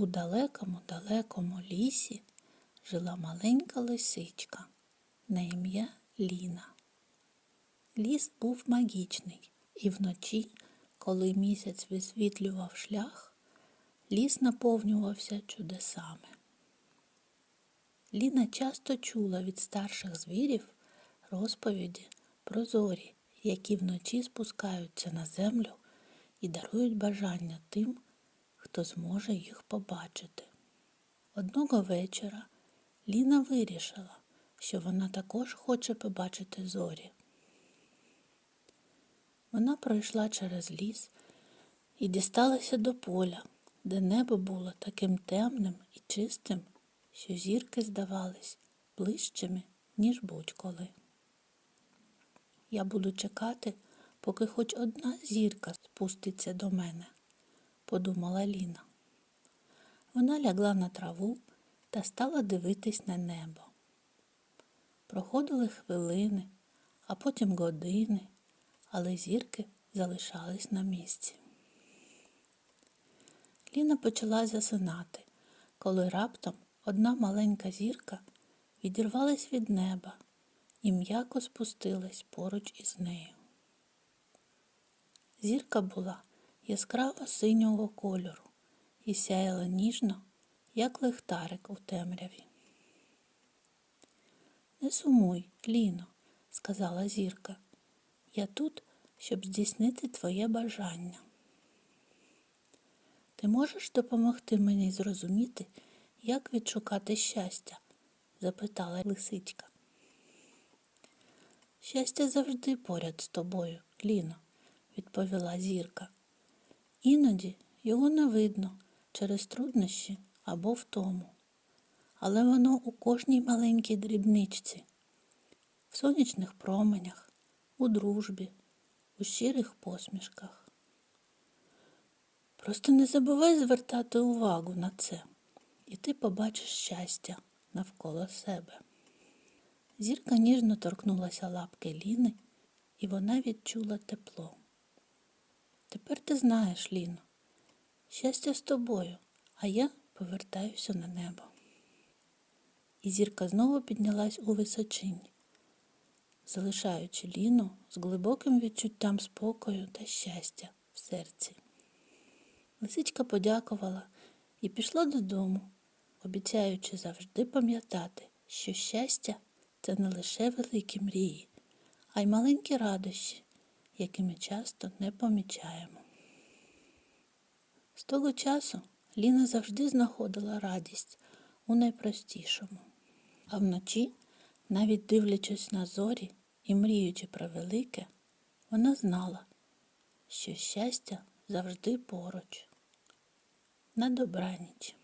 У далекому далекому лісі жила маленька лисичка на ім'я Ліна. Ліс був магічний, і вночі, коли місяць висвітлював шлях, ліс наповнювався чудесами. Ліна часто чула від старших звірів розповіді про зорі, які вночі спускаються на землю і дарують бажання тим, хто зможе їх побачити. Одного вечора Ліна вирішила, що вона також хоче побачити зорі. Вона пройшла через ліс і дісталася до поля, де небо було таким темним і чистим, що зірки здавались ближчими, ніж будь-коли. Я буду чекати, поки хоч одна зірка спуститься до мене, подумала Ліна. Вона лягла на траву та стала дивитись на небо. Проходили хвилини, а потім години, але зірки залишались на місці. Ліна почала засинати, коли раптом одна маленька зірка відірвалась від неба і м'яко спустилась поруч із нею. Зірка була яскраво синього кольору і сяяла ніжно, як лихтарик у темряві. Не сумуй, Ліно, сказала зірка. Я тут, щоб здійснити твоє бажання. Ти можеш допомогти мені зрозуміти, як відшукати щастя? запитала лисичка. Щастя завжди поряд з тобою, Ліно, відповіла зірка. Іноді його не видно через труднощі або втому, але воно у кожній маленькій дрібничці, в сонячних променях, у дружбі, у щирих посмішках. Просто не забувай звертати увагу на це, і ти побачиш щастя навколо себе. Зірка ніжно торкнулася лапки Ліни, і вона відчула тепло. Тепер ти знаєш, Ліно, щастя з тобою, а я повертаюся на небо. І зірка знову піднялась у височинь, залишаючи Ліну з глибоким відчуттям спокою та щастя в серці. Лисичка подякувала і пішла додому, обіцяючи завжди пам'ятати, що щастя це не лише великі мрії, а й маленькі радощі, які ми часто не помічаємо. З того часу Ліна завжди знаходила радість у найпростішому, а вночі, навіть дивлячись на зорі і мріючи про велике, вона знала, що щастя завжди поруч. На добраніч.